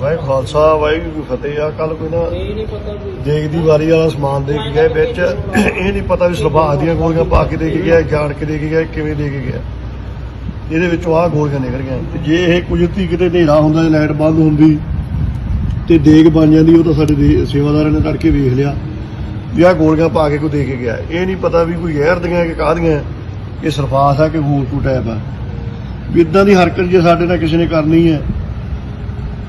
ਵਾਹਿ ਖਾਲਸਾ ਵਾਹਿਗੁਰੂ ਫਤਿਹ ਆ। ਕੱਲ ਕੋਈ ਨਾ ਦੇਗ ਦੀ ਵਾਰੀ ਵਾਲਾ ਸਮਾਨ ਦੇ ਕੇ ਗਏ ਵਿੱਚ। ਇਹ ਨਹੀਂ ਪਤਾ ਵੀ ਸਰਬਾਹ ਦੀਆਂ ਗੋਲੀਆਂ ਪਾ ਕੇ ਦੇ ਕੇ ਗਿਆ ਜਾਣ ਕੇ ਦੇ ਕੇ ਗਿਆ ਕਿਵੇਂ ਦੇ ਕੇ ਗਿਆ। ਇਹਦੇ ਵਿੱਚੋਂ ਆਹ ਗੋਲੀਆਂ ਨਿਕਲ ਗਈਆਂ। ਤੇ ਜੇ ਇਹ ਕੁਦਰਤੀ ਕਿਤੇ ਹਨੇਰਾ ਹੁੰਦਾ ਜਾਂ ਲਾਈਟ ਬੰਦ ਹੁੰਦੀ ਤੇ ਦੇਗ ਬਣ ਜਾਂਦੀ ਉਹ ਤਾਂ ਸਾਡੇ ਦੇ- ਸੇਵਾਦਾਰਾਂ ਨੇ ਤੜਕੇ ਵੇਖ ਲਿਆ ਵੀ ਆਹ ਗੋਲੀਆਂ ਪਾ ਕੇ ਕੋਈ ਦੇ ਕੇ ਗਿਆ। ਇਹ ਨਹੀਂ ਪਤਾ ਵੀ ਕੋਈ ਜ਼ਹਿਰ ਦੀਆਂ ਕਿ ਕਾਹਦੀਆਂ ਇਹ ਸਰਫਾਸ ਆ ਕਿ ਹੋਰ ਕੋਈ ਟੈਪ ਆ। ਵੀ ਇਦਾਂ ਦੀ ਹਰਕਤ ਜੇ ਸਾਡੇ ਨਾਲ ਕਿਸੇ ਨੇ ਕਰਨੀ ਹੈ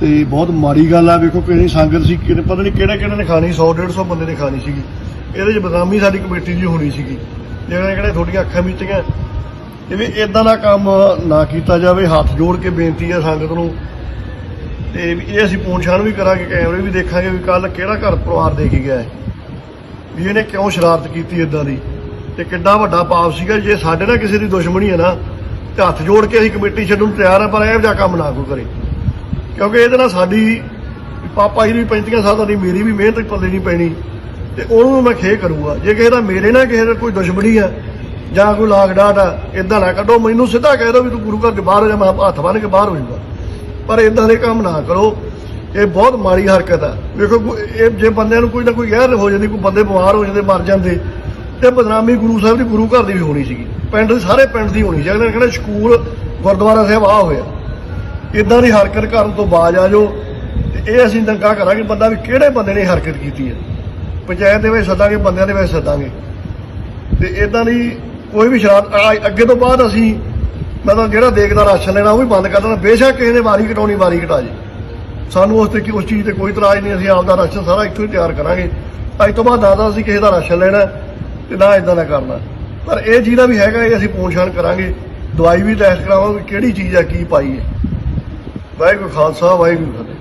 ਤੇ ਬਹੁਤ ਮਾੜੀ ਗੱਲ ਆ, ਵੇਖੋ ਕਿਹੜੀ ਸੰਗਤ ਸੀ ਕਿਹਨੇ ਪਤਾ ਨਹੀਂ ਕਿਹੜਾ ਕਿਹੜਾ ਨੇ ਖਾਣੀ 100 150 ਬੰਦੇ ਨੇ ਖਾਣੀ ਸੀਗੀ। ਇਹਦੇ 'ਚ ਬਦਨਾਮੀ ਸਾਡੀ ਕਮੇਟੀ ਦੀ ਹੋਣੀ ਸੀਗੀ। ਜਿਹੜਾ ਕਿਹੜੇ ਤੁਹਾਡੀਆਂ ਅੱਖਾਂ ਮੀਚੀਆਂ ਇਹ ਵੀ ਇਦਾਂ ਦਾ ਕੰਮ ਨਾ ਕੀਤਾ ਜਾਵੇ, ਹੱਥ ਜੋੜ ਕੇ ਬੇਨਤੀ ਆ ਸੰਗਤ ਨੂੰ। ਤੇ ਇਹ ਅਸੀਂ ਪੂੰਛਾਣ ਵੀ ਕਰਾਂਗੇ, ਕੈਮਰੇ ਵੀ ਦੇਖਾਂਗੇ ਵੀ ਕੱਲ ਕਿਹੜਾ ਘਰ ਪਰਿਵਾਰ ਦੇ ਕੇ ਗਿਆ ਹੈ। ਵੀ ਇਹਨੇ ਕਿਉਂ ਸ਼ਰਾਰਤ ਕੀਤੀ ਇਦਾਂ ਦੀ? ਤੇ ਕਿੱਡਾ ਵੱਡਾ ਪਾਪ ਸੀਗਾ, ਜੇ ਸਾਡੇ ਨਾਲ ਕਿਸੇ ਦੀ ਦੁਸ਼ਮਣੀ ਹੈ ਨਾ, ਤੇ ਹੱਥ ਜੋੜ ਕੇ ਅਸੀਂ ਕਮੇਟੀ ਛੱਡਣ ਨੂੰ ਤਿਆਰ ਆ, ਪਰ ਇਹ ਜਿਹਾ ਕੰਮ ਨਾ ਕੋਈ ਕਰੇ। ਕਿਉਂਕਿ ਇਹਦੇ ਨਾਲ ਸਾਡੀ ਪਾਪਾ ਜੀ ਦੀ 35 ਸਾਲਾਂ ਦੀ, ਮੇਰੀ ਵੀ ਮਿਹਨਤ ਪੱਲੇ ਨਹੀਂ ਪੈਣੀ। ਤੇ ਉਹਨੂੰ ਮੈਂ ਖੇ ਕਰੂੰਗਾ। ਜੇ ਕਿਸੇ ਦਾ ਮੇਰੇ ਨਾਲ ਕਿਸੇ ਦਾ ਕੋਈ ਦੁਸ਼ਮਣੀ ਆ, ਜਾਂ ਕੋਈ ਲਾਗ ਡਾਟ ਆ ਇਦਾਂ ਨਾ ਕੱਢੋ, ਮੈਨੂੰ ਸਿੱਧਾ ਕਹਿ ਦਿਓ ਵੀ ਤੂੰ ਗੁਰੂ ਘਰ ਦੇ ਬਾਹਰ ਹੋ ਜਾ, ਮੈਂ ਹੱਥ ਬੰਨ ਕੇ ਬਾਹਰ ਹੋ ਜਾਊਗਾ। ਪਰ ਇਦਾਂ ਦੇ ਕੰਮ ਨਾ ਕਰੋ। ਇਹ ਬਹੁਤ ਮਾੜੀ ਹਰਕਤ ਆ। ਵੇਖੋ, ਕੋਈ- ਇਹ ਜੇ ਬੰਦਿਆਂ ਨੂੰ ਕੋਈ ਨਾ ਕੋਈ ਗਹਿਰ ਹੋ ਜਾਂਦੀ, ਕੋਈ ਬੰਦੇ ਬਿਮਾਰ ਹੋ ਜਾਂਦੇ, ਮਰ ਜਾਂਦੇ, ਤੇ ਬਦਨਾਮੀ ਗੁਰੂ ਸਾਹਿਬ ਦੀ ਗੁਰੂ ਘਰ ਦੀ ਵੀ ਹੋਣੀ ਸੀਗੀ। ਪਿੰਡ ਦੇ ਸਾਰੇ ਪਿੰਡ ਦੀ ਹੋਣੀ ਸੀ। ਅਗਲੇ ਨੇ ਕਹਿਣਾ, ਸਕੂਲ ਗੁਰਦੁਆਰਾ ਸਾਹਿਬ ਆ ਹੋਇਆ। ਇਦਾਂ ਦੀ ਹਰਕਤ ਕਰਨ ਤੋਂ ਬਾਜ ਆ ਜਾਓ। ਤੇ ਇਹ ਅਸੀਂ ਦੰਗਾ ਕਰਾਂਗੇ ਬੰਦਾ ਵੀ ਕਿਹੜੇ ਬੰਦੇ ਨੇ ਹਰਕਤ ਕੀਤੀ ਹੈ। ਪੰਚਾਇਤ ਦੇ ਵਿੱਚ ਸੱਦਾਂਗੇ, ਬੰਦਿਆਂ ਦੇ ਵਿੱਚ ਸੱਦਾਂਗੇ। ਤੇ ਇਦਾਂ ਦੀ ਕੋਈ ਵੀ ਸ਼ਰਾਰਤ ਆ- ਅੱਗੇ ਤੋਂ ਬਾਅਦ ਅਸੀਂ ਮਤਲਬ ਜਿਹੜਾ ਦੇਖਦਾ ਰਾਸ਼ਨ ਲੈਣਾ ਉਹ ਵੀ ਬੰਦ ਕਰ ਦੇਣਾ। ਬੇਸ਼ੱਕ ਕਿਸੇ ਨੇ ਵਾਰੀ ਕਟਾਉਣੀ, ਵਾਰੀ ਕਟਾ ਜੇ ਸਾਨੂੰ ਉਸ ਤੇ ਕਿ ਉਸ ਚੀਜ਼ ਤੇ ਕੋਈ ਇਤਰਾਜ਼ ਨਹੀਂ, ਅਸੀਂ ਆਪਦਾ ਰਾਸ਼ਨ ਸਾਰਾ ਇੱਥੋਂ ਹੀ ਤਿਆਰ ਕਰਾਂਗੇ। ਅੱਜ ਤੋਂ ਬਾਅਦ ਦਾਦਾ ਅਸੀਂ ਕਿਸੇ ਦਾ ਰਾਸ਼ਨ ਲੈਣਾ ਤੇ ਨਾ ਇਦਾਂ ਦਾ ਕਰਨਾ। ਪਰ ਇਹ ਜਿਹਦਾ ਵੀ ਹੈਗਾ, ਇਹ ਅਸੀਂ ਪੂਛਾਣ ਕਰਾਂਗੇ। ਦਵਾਈ ਵੀ ਟੈਸਟ ਕਰਾਵਾਂਗੇ ਕਿਹੜੀ ਚੀਜ਼ ਆ, ਕੀ ਪਾਈ ਹੈ। ਵਾਹਿਗੁਰੂ ਖਾਲਸਾ ਵਾਹਿਗੁਰੂ ਫਤਿਹ।